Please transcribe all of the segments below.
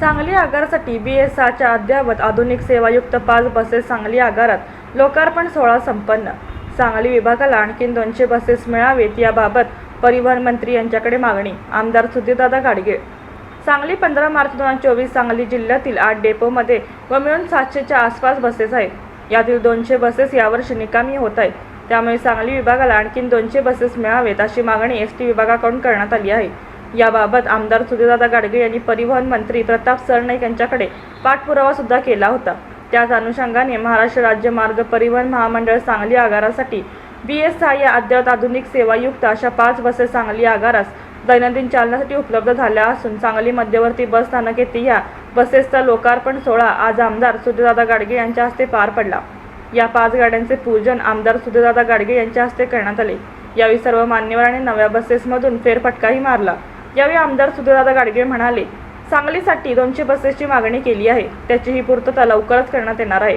सांगली आगारासाठी B S आरच्या अद्ययावत आधुनिक सेवायुक्त पाच बसेस सांगली आगारात. लोकार्पण सोहळा संपन्न. सांगली विभागाला आणखीन दोनशे बसेस मिळावेत याबाबत परिवहन मंत्री यांच्याकडे मागणी. आमदार सुधीरदादा गाडगे. सांगली पंधरा मार्च दोन हजार चोवीस सांगली जिल्ह्यातील आठ डेपोमध्ये व मिळून सातशेच्या आसपास बसेस आहेत. यातील दोनशे बसेस यावर्षी निकामी होत आहेत. त्यामुळे सांगली विभागाला आणखीन दोनशे बसेस मिळावेत अशी मागणी एस टी विभागाकडून करण्यात आली आहे. याबाबत आमदार सुधीरदादा गाडगे यांनी परिवहन मंत्री प्रताप सरनाईक यांच्याकडे पाठपुरावा सुद्धा केला होता. त्याच अनुषंगाने महाराष्ट्र राज्य मार्ग परिवहन महामंडळ सांगली आगारासाठी बी एस आय या अद्ययावत आधुनिक सेवायुक्त अशा पाच बसेस सांगली आगारास दैनंदिन चालण्यासाठी उपलब्ध झाल्या असून सांगली मध्यवर्ती बस स्थानक येथे या बसेसचा लोकार्पण सोहळा आज आमदार सुधीरदादा गाडगे यांच्या हस्ते पार पडला. या पाच गाड्यांचे पूजन आमदार सुधीरदादा गाडगे यांच्या हस्ते करण्यात आले. यावेळी सर्व मान्यवरांनी नव्या बसेसमधून फेरफटकाही मारला. यावेळी आमदार सुधीरदादा गाडगे म्हणाले सांगलीसाठी दोनशे बसेसची मागणी केली आहे त्याची ही पूर्तता लवकरच करण्यात येणार आहे.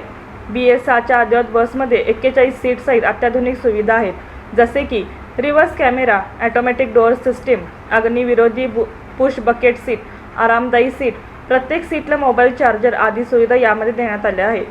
बी एस आरच्या अद्ययावत बसमध्ये एक्केचाळीस सीटसहित अत्याधुनिक सुविधा आहेत जसे की reverse camera automatic door system अग्निविरोधी बु पुश बकेट सीट आरामदायी सीट प्रत्येक सीटला मोबाईल चार्जर आदी सुविधा यामध्ये देण्यात आल्या आहेत.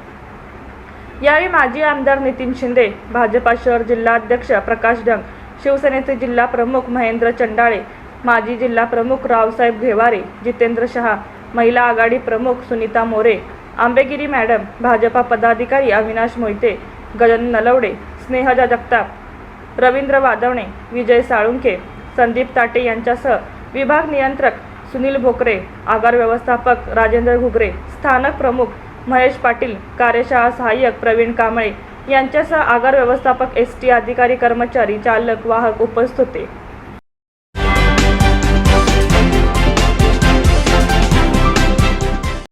यावेळी माजी आमदार नितीन शिंदे भाजपा शहर जिल्हाध्यक्ष प्रकाश डंग शिवसेनेचे जिल्हा प्रमुख महेंद्र चंडाळे माजी जिल्हा प्रमुख रावसाहेब घेवारे जितेंद्र शहा महिला आघाडी प्रमुख सुनीता मोरे आंबेगिरी मॅडम भाजपा पदाधिकारी अविनाश मोहिते गजन नलवडे स्नेहजा जगताप रवींद्र वादवणे विजय साळुंखे संदीप ताटे यांच्यासह विभाग नियंत्रक सुनील भोकरे आगार व्यवस्थापक राजेंद्र घुगरे स्थानक प्रमुख महेश पाटील कार्यशाळा सहाय्यक प्रवीण कांबळे यांच्यासह आगार व्यवस्थापक एस टी अधिकारी कर्मचारी चालक वाहक उपस्थित होते.